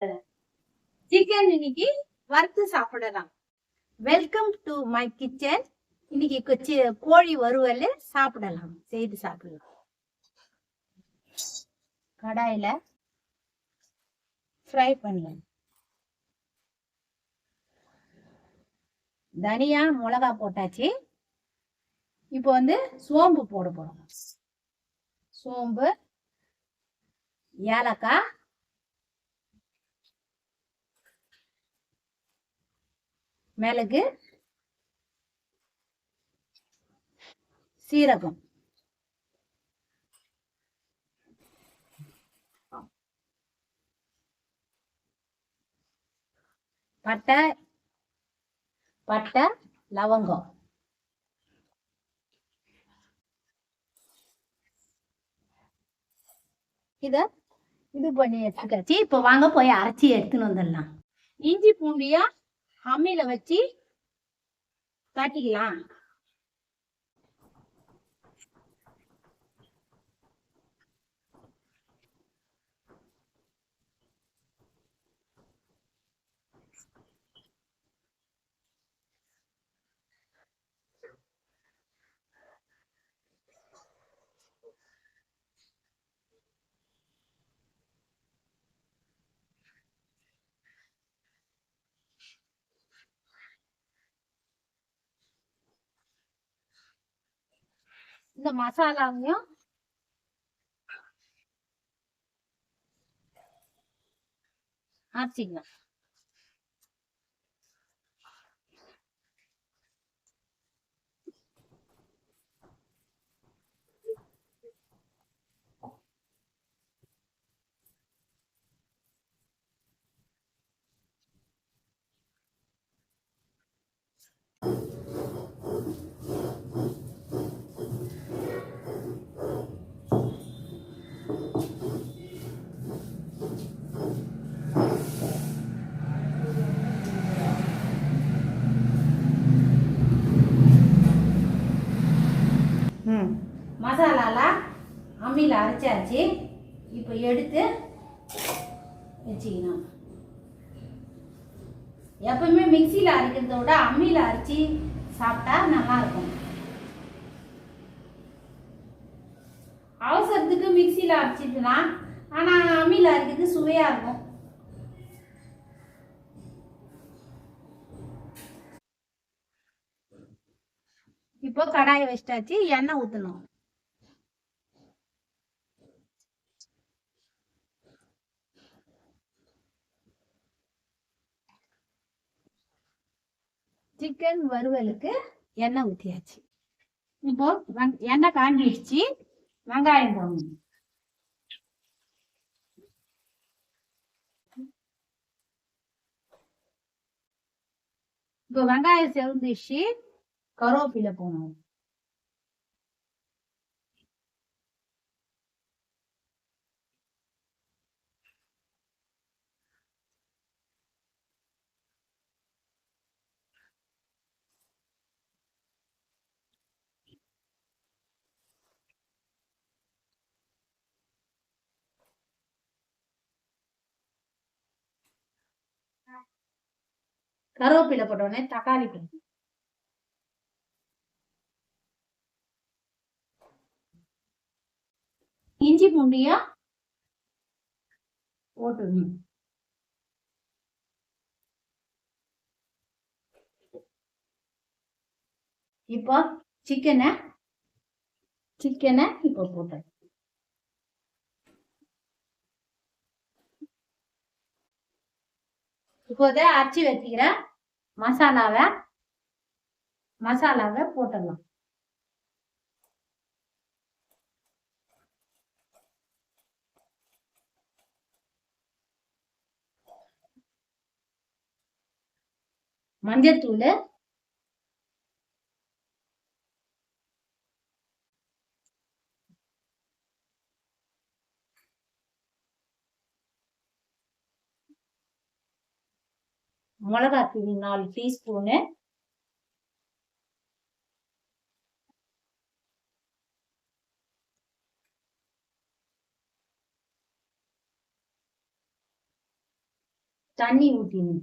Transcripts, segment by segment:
Chicken இன்னைக்கு வறுத்து சாப்பிடலாம். வெல்கம் டு மை கிச்சன் இன்னைக்கு கொச்சி- கோழி வறுவல் சாப்பிடலாம். செய்து சாப்பிடலாம். கடாயில ஃப்ரை பண்ணலாம். தனியா மிளகா போட்டாச்சு. இப்போ வந்து சோம்பு போட போறோம். சோம்பு ஏலக்காய் மிளகு சீரகம். பட்டை பட்டை லவங்கம். இத இது பண்ணி எடுத்துக்காச்சு. இப்போ வாங்க போய் அரைச்சி எடுத்துன்னு வந்துடலாம். இஞ்சி பூண்டியா அம்மியில வச்சு தட்டிக்கலாம் இந்த மசாலாவையும் அரைச்சிக்கலாம் ம் மசாலாலாம் அம்மியில் அரைச்சாச்சு. இப்போ எடுத்து வச்சுக்கணும். எப்பவுமே மிக்சியில் அரைக்கிறத விட அம்மியில் அரைச்சி சாப்பிட்டா நல்லா இருக்கும் அவசரத்துக்கு மிக்சியில் அரைச்சிட்டுனா ஆனால் அம்மியில் அரைக்கிறது சுவையாக இருக்கும். இப்போ கடாயை வச்சிட்டாச்சு எண்ணெய் ஊற்றணும் சிக்கன் வறுவலுக்கு எண்ணெய் ஊற்றியாச்சு இப்போ வங் எண்ணெய் காஞ்சிடுச்சு வெங்காயம் போடணும். இப்போ வெங்காயம் செவந்துச்சு கருவேப்பிலை போனோம். கருவேப்பிலை போட்டோடனே தக்காளி போடணும் இஞ்சி பூண்டியா போட்டுடணும் இப்போ சிக்கனை சிக்கனை இப்போ போட்டு இப்போதே அரைச்சி வச்சுக்கிற மசாலாவை மசாலாவை போட்டுடலாம். மஞ்சத்தூள். மிளகாத்தூள் நாலு டீஸ்பூனு. தண்ணி ஊற்றிடணும்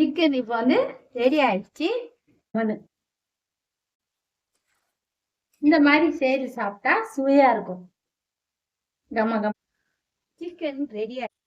சிக்கன் இப்போ வந்து ரெடி ஆயிடுச்சு. வந்து. இந்த மாதிரி செய்து சாப்பிட்டா சுவையா இருக்கும். கம கம். சிக்கன் ரெடி ஆயிடுச்சு